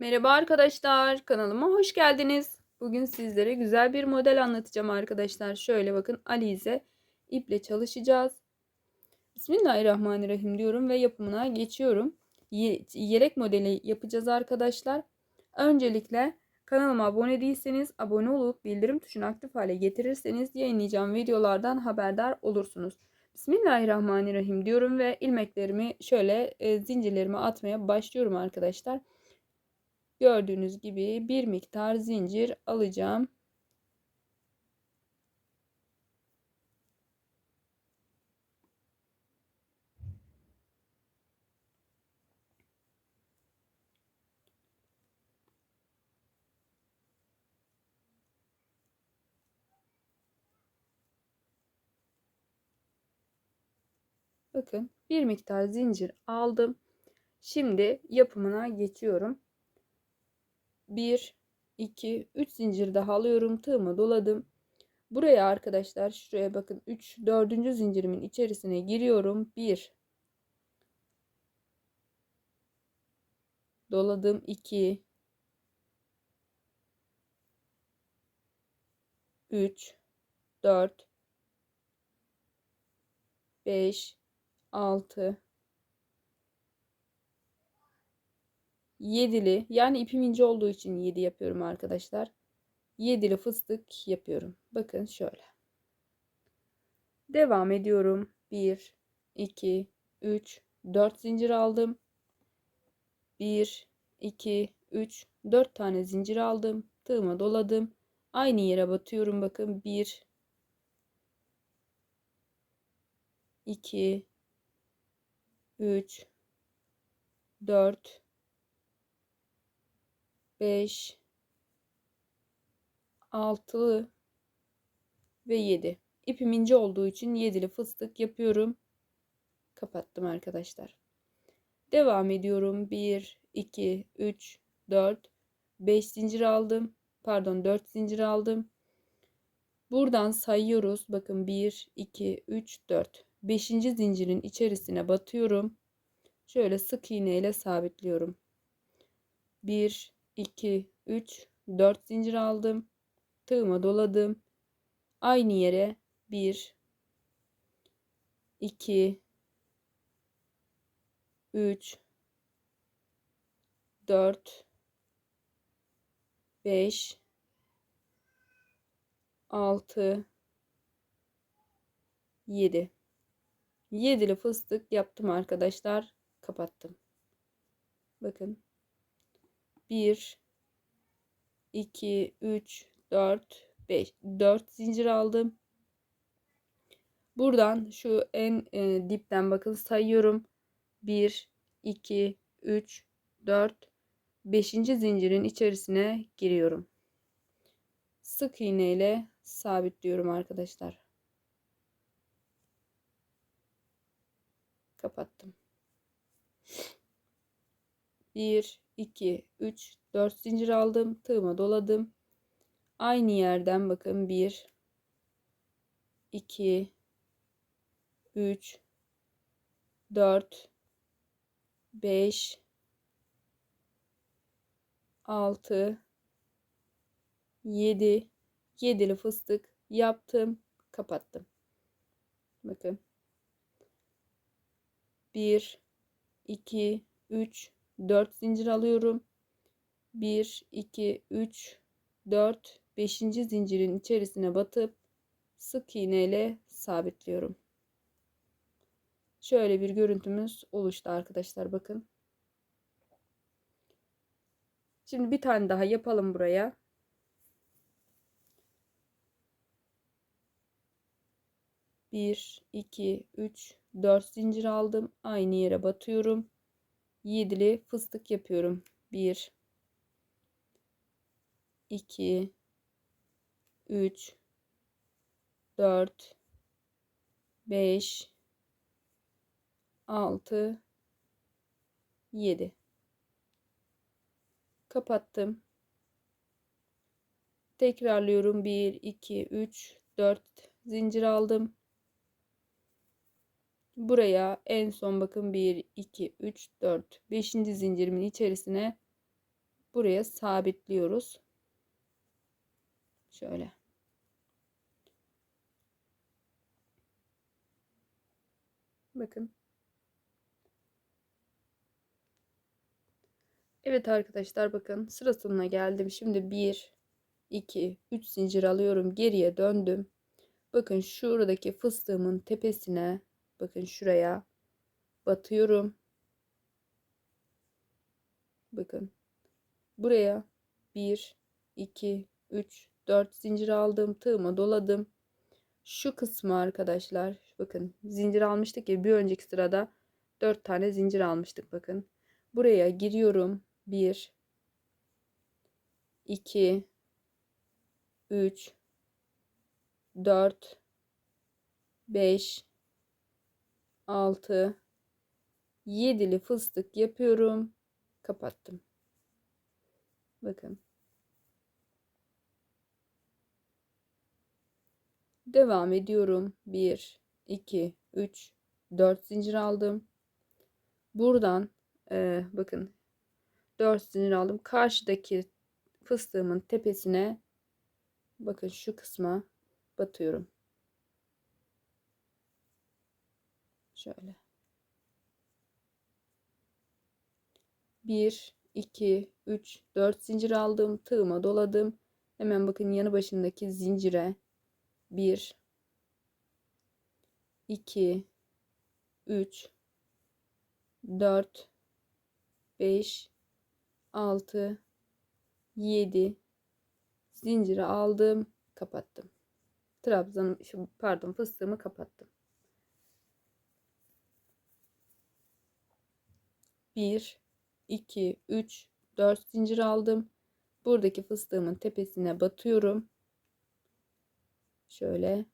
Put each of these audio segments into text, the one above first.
Merhaba arkadaşlar, kanalıma hoş geldiniz. Bugün sizlere güzel bir model anlatacağım arkadaşlar. Şöyle bakın Alize iple çalışacağız. Bismillahirrahmanirrahim diyorum ve yapımına geçiyorum. Ye yelek modeli yapacağız arkadaşlar. Öncelikle kanalıma abone değilseniz abone olup bildirim tuşunu aktif hale getirirseniz yayınlayacağım videolardan haberdar olursunuz. Bismillahirrahmanirrahim diyorum ve ilmeklerimi şöyle e, zincirlerime atmaya başlıyorum arkadaşlar. Gördüğünüz gibi bir miktar zincir alacağım. Bakın bir miktar zincir aldım. Şimdi yapımına geçiyorum. 1 2 3 zincir daha alıyorum. Tığımı doladım. Buraya arkadaşlar şuraya bakın 3 4. zincirimin içerisine giriyorum. 1 doladım 2 3 4 5 6 Yedili yani ipim ince olduğu için 7 yapıyorum arkadaşlar. Yedili fıstık yapıyorum. Bakın şöyle. Devam ediyorum. 1, 2, 3, 4 zincir aldım. 1, 2, 3, 4 tane zincir aldım. Tığıma doladım. Aynı yere batıyorum. Bakın 1, 2, 3, 4, 5 6 ve 7. İpim ince olduğu için 7'li fıstık yapıyorum. Kapattım arkadaşlar. Devam ediyorum. 1 2 3 4 5 zincir aldım. Pardon 4 zincir aldım. Buradan sayıyoruz. Bakın 1 2 3 4. 5. zincirin içerisine batıyorum. Şöyle sık iğne ile sabitliyorum. 1 2, 3, 4 zincir aldım. Tığıma doladım. Aynı yere 1, 2, 3, 4, 5, 6, 7. Yedili fıstık yaptım arkadaşlar. Kapattım. Bakın 1 2 3 4 5 4 zincir aldım. Buradan şu en e, dipten bakın sayıyorum. 1 2 3 4 5. zincirin içerisine giriyorum. Sık iğne ile sabitliyorum arkadaşlar. Kapattım. 1 2 3 4 zincir aldım tığıma doladım. Aynı yerden bakın 1 2 3 4 5 6 7 yedili fıstık yaptım kapattım. Bakın. 1 2 3 4 zincir alıyorum. 1 2 3 4 5. zincirin içerisine batıp sık iğne ile sabitliyorum. Şöyle bir görüntümüz oluştu arkadaşlar bakın. Şimdi bir tane daha yapalım buraya. Bir, iki, üç, dört zincir aldım. Aynı yere batıyorum yedili fıstık yapıyorum. 1 2 3 4 5 6 7 kapattım. Tekrarlıyorum. 1 2 3 4 zincir aldım. Buraya en son bakın 1, 2, 3, 4, 5. zincirimin içerisine buraya sabitliyoruz. Şöyle. Bakın. Evet arkadaşlar bakın sıra sonuna geldim. Şimdi 1, 2, 3 zincir alıyorum. Geriye döndüm. Bakın şuradaki fıstığımın tepesine bakın şuraya batıyorum. Bakın buraya 1, 2, 3, 4 zincir aldım. Tığıma doladım. Şu kısmı arkadaşlar bakın zincir almıştık ya bir önceki sırada 4 tane zincir almıştık bakın. Buraya giriyorum. 1 2 3 4 5 6 7'li fıstık yapıyorum. Kapattım. Bakın. Devam ediyorum. 1 2 3 4 zincir aldım. Buradan e, bakın 4 zincir aldım. Karşıdaki fıstığımın tepesine bakın şu kısma batıyorum. Şöyle. 1 2 3 4 zincir aldım. Tığıma doladım. Hemen bakın yanı başındaki zincire 1 2 3 4 5 6 7 zinciri aldım kapattım trabzan pardon fıstığımı kapattım 1 2 3 4 zincir aldım. Buradaki fıstığımın tepesine batıyorum. Şöyle.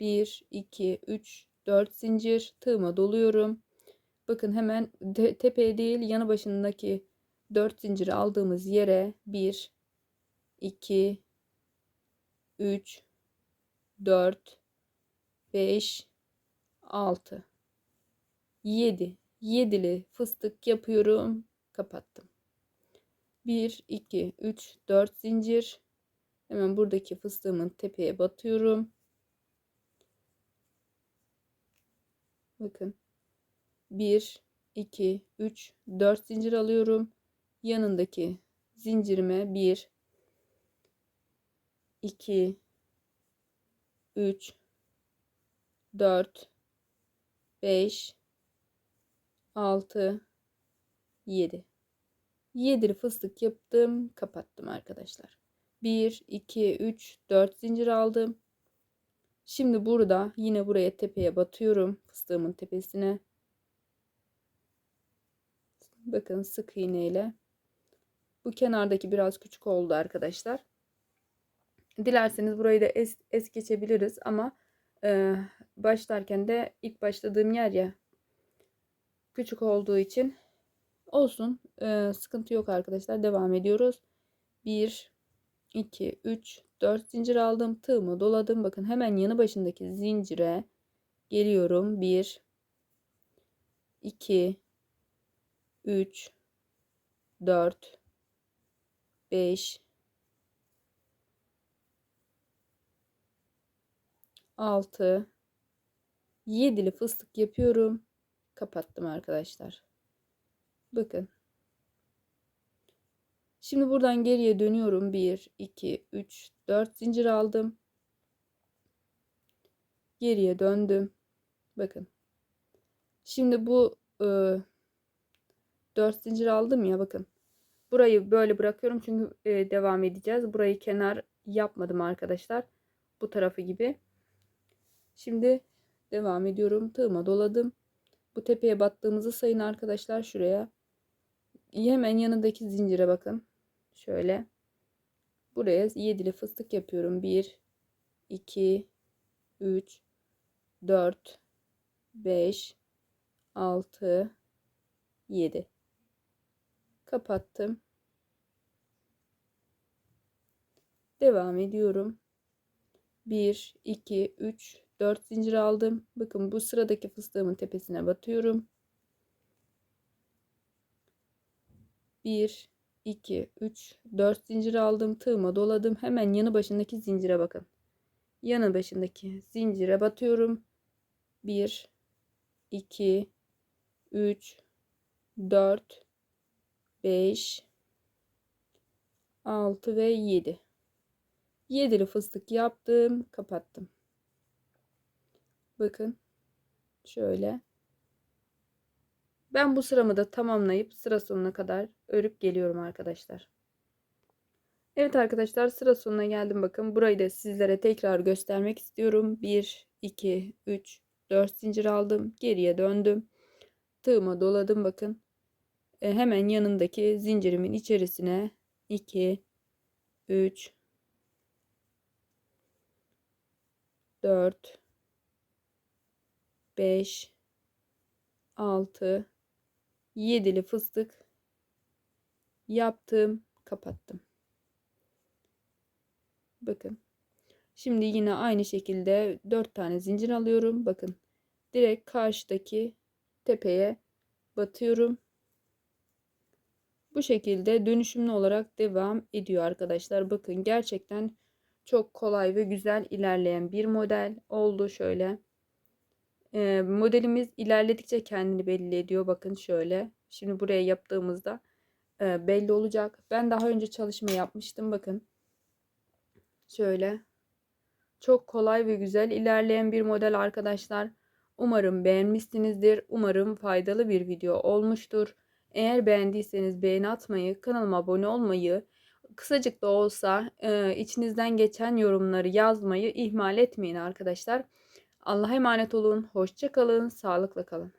1 2 3 4 zincir. Tığıma doluyorum. Bakın hemen de, tepeye değil yanı başındaki 4 zinciri aldığımız yere 1 2 3 4 5 6 7 7'li fıstık yapıyorum. Kapattım. 1 2 3 4 zincir. Hemen buradaki fıstığımın tepeye batıyorum. Bakın 1 2 3 4 zincir alıyorum. Yanındaki zincirime 1 2 3 4 5 6 7 7'li fıstık yaptım kapattım arkadaşlar 1 2 3 4 zincir aldım şimdi burada yine buraya tepeye batıyorum fıstığımın tepesine Bakın sık iğne ile. Bu kenardaki biraz küçük oldu arkadaşlar. Dilerseniz burayı da es, es geçebiliriz ama e, başlarken de ilk başladığım yer ya küçük olduğu için olsun. E, sıkıntı yok arkadaşlar. Devam ediyoruz. 1 2 3 4 zincir aldım. Tığımı doladım. Bakın hemen yanı başındaki zincire geliyorum. 1 2 3 4 5 6 7'li fıstık yapıyorum. Kapattım arkadaşlar. Bakın. Şimdi buradan geriye dönüyorum. 1 2 3 4 zincir aldım. Geriye döndüm. Bakın. Şimdi bu e, 4 zincir aldım ya bakın. Burayı böyle bırakıyorum çünkü e, devam edeceğiz. Burayı kenar yapmadım arkadaşlar. Bu tarafı gibi. Şimdi devam ediyorum. Tığıma doladım. Bu tepeye battığımızı sayın arkadaşlar şuraya. Hemen yanındaki zincire bakın. Şöyle. Buraya 7'li fıstık yapıyorum. 1 2 3 4 5 6 7 kapattım. Devam ediyorum. 1 2 3 4 zincir aldım. Bakın bu sıradaki fıstığımın tepesine batıyorum. 1 2, 3, 4 zincir aldım. Tığıma doladım. Hemen yanı başındaki zincire bakın. Yanı başındaki zincire batıyorum. 1, 2, 3, 4, 5, 6 ve 7. 7'li fıstık yaptım. Kapattım. Bakın. Şöyle. Ben bu sıramı da tamamlayıp sıra sonuna kadar örüp geliyorum arkadaşlar. Evet arkadaşlar sıra sonuna geldim bakın. Burayı da sizlere tekrar göstermek istiyorum. 1, 2, 3, 4 zincir aldım. Geriye döndüm. Tığıma doladım bakın. E, hemen yanındaki zincirimin içerisine 2, 3, 4, 5, 6, 7'li fıstık yaptım, kapattım. Bakın. Şimdi yine aynı şekilde 4 tane zincir alıyorum. Bakın. Direkt karşıdaki tepeye batıyorum. Bu şekilde dönüşümlü olarak devam ediyor arkadaşlar. Bakın gerçekten çok kolay ve güzel ilerleyen bir model oldu şöyle. Ee, modelimiz ilerledikçe kendini belli ediyor. Bakın şöyle. Şimdi buraya yaptığımızda e, belli olacak. Ben daha önce çalışma yapmıştım. Bakın. Şöyle. Çok kolay ve güzel ilerleyen bir model arkadaşlar. Umarım beğenmişsinizdir. Umarım faydalı bir video olmuştur. Eğer beğendiyseniz beğeni atmayı, kanalıma abone olmayı, kısacık da olsa e, içinizden geçen yorumları yazmayı ihmal etmeyin arkadaşlar. Allah'a emanet olun. Hoşça kalın. Sağlıkla kalın.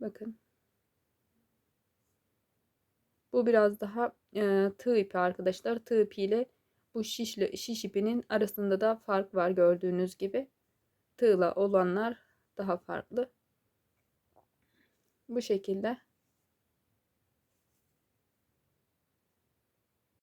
Bakın. Bu biraz daha e, tığ ipi arkadaşlar. Tığ ipiyle bu şişli, şiş ipinin arasında da fark var gördüğünüz gibi. Tığla olanlar daha farklı. Bu şekilde